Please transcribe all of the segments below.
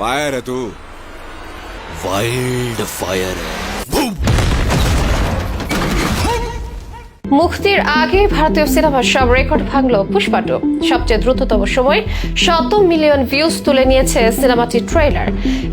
Fire आहे तू। Wild fire आहे মুক্তির আগে ভারতীয় সিনেমার সব রেকর্ড ভাঙল পুষ্পা টু সবচেয়ে দ্রুততম সময় শত মিলিয়ন ভিউজ তুলে নিয়েছে সিনেমাটির ট্রেলার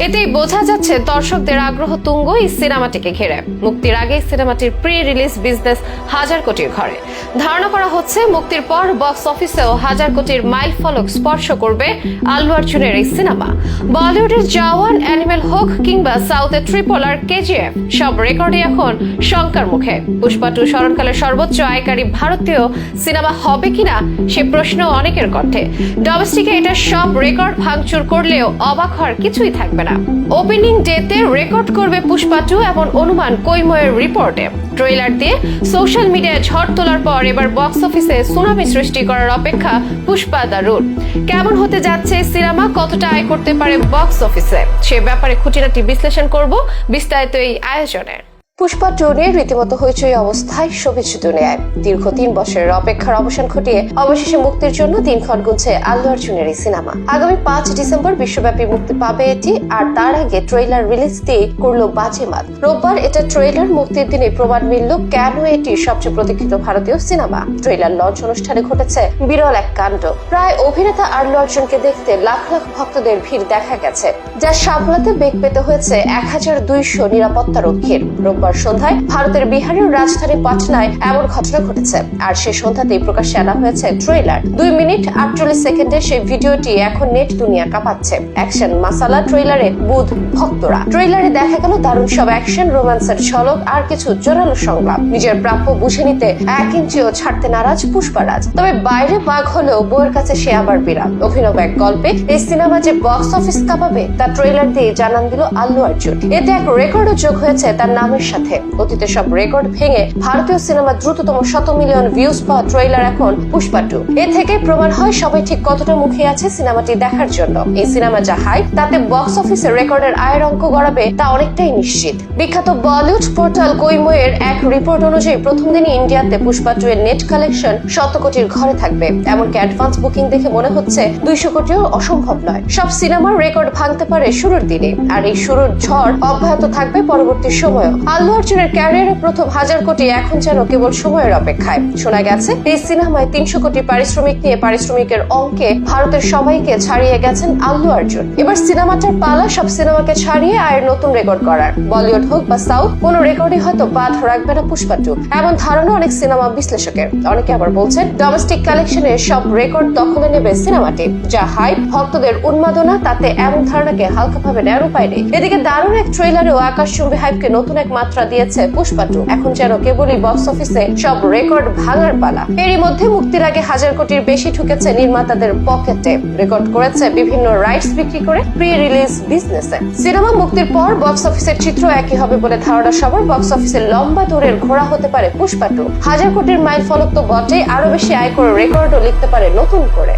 এতেই বোঝা যাচ্ছে দর্শকদের আগ্রহ তুঙ্গ এই সিনেমাটিকে ঘিরে। মুক্তির আগে সিনেমাটির প্রি রিলিজ বিজনেস হাজার কোটির ঘরে। ধারণা করা হচ্ছে মুক্তির পর বক্স অফিসেও হাজার কোটির মাইল ফলক স্পর্শ করবে আল্লু অর্জুনের এই সিনেমা। বলিউডের জওয়ান অ্যানিমেল হোক কিংবা সাউথের ট্রিপল আর কেজিএফ, সব রেকর্ডই এখন শঙ্কার মুখে। পুষ্পা টু স্মরণকালের সর্বোচ্চ আয়কারী ভারতীয় সিনেমা হবে কিনা সে প্রশ্ন অনেকের কণ্ঠে। ডোমেস্টিকে এটা সব রেকর্ড ভাঙচুর করলেও অবাক হওয়ার কিছুই থাকবে না। ওপেনিং ডেতে রেকর্ড করবে পুষ্পা টু এমন অনুমান কৈময়ের রিপোর্টে। ট্রেলার দিয়ে সোশ্যাল মিডিয়ায় ঝড় তোলার পর এবার বক্স অফিসে সুনামি সৃষ্টি করার অপেক্ষা পুষ্পা দা রুট কেমন হতে যাচ্ছে সিনেমা, কতটা আয় করতে পারে বক্স অফিসে সে ব্যাপারে খুঁটিনাটি বিশ্লেষণ করব বিস্তারিত এই আয়োজনে পুষ্পা টু নিয়ে রীতিমতো হইচই অবস্থায় সবিজ দুনিয়ায় দীর্ঘ তিন বছরের অপেক্ষার অবসান ঘটিয়ে অবশেষে মুক্তির জন্য দিনক্ষণ গুনছে আল্লু অর্জুনের এই সিনেমা। আগামী পাঁচ ডিসেম্বর বিশ্বব্যাপী মুক্তি পাবে এটি, আর তার আগে ট্রেলার রিলিজ দিয়ে করল বাজিমাত। রোববার এটা ট্রেলার মুক্তির দিনে প্রমাণ মিলল কেন এটি সবচেয়ে প্রতীক্ষিত ভারতীয় সিনেমা। ট্রেলার লঞ্চ অনুষ্ঠানে ঘটেছে বিরল এক কাণ্ড। প্রায় অভিনেতা আল্লু অর্জুনকে দেখতে লাখ লাখ ভক্তদের ভিড় দেখা গেছে। যা সামলাতে বেগ পেতে হয়েছে এক হাজার দুইশো নিরাপত্তা রক্ষীর। রোববার সন্ধ্যায় ভারতের বিহারের রাজধানী পাটনায় এমন ঘটনা ঘটেছে। আর সে সন্ধ্যাতেই প্রকাশ্যে আনা হয়েছে ট্রেলার। দুই মিনিট আটচল্লিশ সেকেন্ডের সেই ভিডিওটি এখন নেট দুনিয়া কাঁপাচ্ছে। অ্যাকশন মাসালা ট্রেলারে বুধ ভক্তরা। ট্রেলারে দেখা গেল দারুণ সব অ্যাকশন রোমান্সের ঝলক আর কিছু জোরালো সংলাপ। নিজের প্রাপ্য বুঝে নিতে এক ইঞ্চিও ছাড়তে নারাজ পুষ্পারাজ তবে বাইরে বাঘ হলেও বউয়ের কাছে সে আবার বিড়াল। অভিনব এক গল্পে এই সিনেমা যে বক্স অফিস কাঁপাবে, তা ট্রেলার দিয়ে জানান দিল আল্লু অর্জুন। এতে এক রেকর্ডও যোগ হয়েছে তার নামের সাথে। অতীতের সব রেকর্ড ভেঙে ভারতীয় সিনেমা দ্রুততম শত মিলিয়ন ভিউজ পাওয়া ট্রেলার এখন পুষ্পা টু। এ থেকে প্রমাণ হয় সবাই ঠিক কতটা মুখে আছে সিনেমাটি দেখার জন্য। এই সিনেমা যা হাই তাতে বক্স অফিসে রেকর্ডের আয়ের অঙ্ক গড়াবে তা অনেকটাই নিশ্চিত। বিখ্যাত বলিউড পোর্টাল কৈময়ের এক রিপোর্ট অনুযায়ী প্রথম দিনই ইন্ডিয়াতে পুষ্পা টু এর নেট কালেকশন শত কোটির ঘরে থাকবে। এমনকি অ্যাডভান্স বুকিং দেখে মনে হচ্ছে দুইশো কোটিও অসম্ভব নয়। সব সিনেমার রেকর্ড ভাঙতে পারে শুরুর দিনে। আর এই শুরুর ঝড় অব্যাহত থাকবে পরবর্তী সময়ও। আল্লু অর্জুনের ক্যারিয়ারের প্রথম হাজার কোটি এখন যেন কেবল সময়ের অপেক্ষায়। শোনা গেছে, এই সিনেমায় তিনশো কোটি পারিশ্রমিক নিয়ে পারিশ্রমিকের অঙ্কে ভারতের সবাইকে ছাড়িয়ে গেছেন আল্লু অর্জুন। এবার সিনেমাটার পালা সব সিনেমাকে ছাড়িয়ে আয়ের নতুন রেকর্ড করার বলিউড হোক বা সাউথ, কোনো রেকর্ডই হয়তো বাদ রাখবে না পুষ্পা টু। এমন ধারণা অনেক সিনেমা বিশ্লেষকের। অনেকে আবার বলছেন ডোমেস্টিক কালেকশনে সব রেকর্ড দখলে নেবে সিনেমাটি। যা হাইপ ভক্তদের উন্মাদনা, তাতে এমন ধারণাকে হালকাভাবে নেওয়ার উপায় নেই এদিকে দারুণ এক ট্রেলারেও আকাশ আকাশচুম্বী হাইপকে নতুন এক মাত্রা দিয়েছে পুষ্পা টু এখন যেন কেবলই বক্স অফিসে সব রেকর্ড ভাঙার পালা। এরই মধ্যে মুক্তির আগে হাজার কোটির বেশি ঢুকেছে নির্মাতাদের পকেটে রেকর্ড করেছে বিভিন্ন রাইটস বিক্রি করে প্রি রিলিজ বিজনেসে সিনেমা মুক্তির পর বক্স অফিসের চিত্র একই হবে বলে ধারণা সবার। বক্স অফিসের লম্বা দূরের ঘোড়া হতে পারে পুষ্পা টু হাজার কোটির মাইল ফলক তো বটেই আরও বেশি আয় করে রেকর্ডও লিখতে পারে নতুন করে।